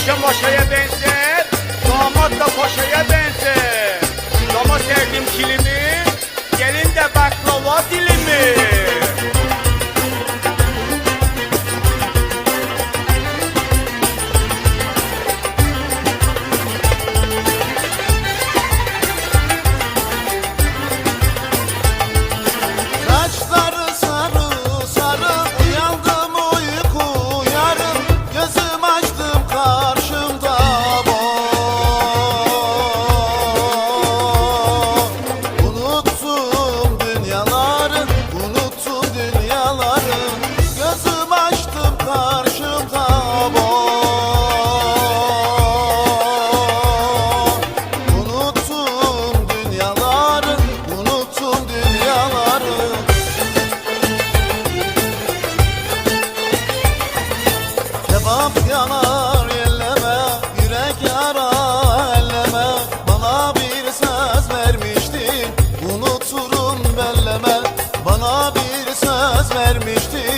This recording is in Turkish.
paşa maşaya benzer Damat da paşaya benzer. Damat serdim kilimi Dolap yanar elleme Yürek yara elleme. Bana bir söz vermiştin Unuturum belleme. Bana bir söz vermiştin.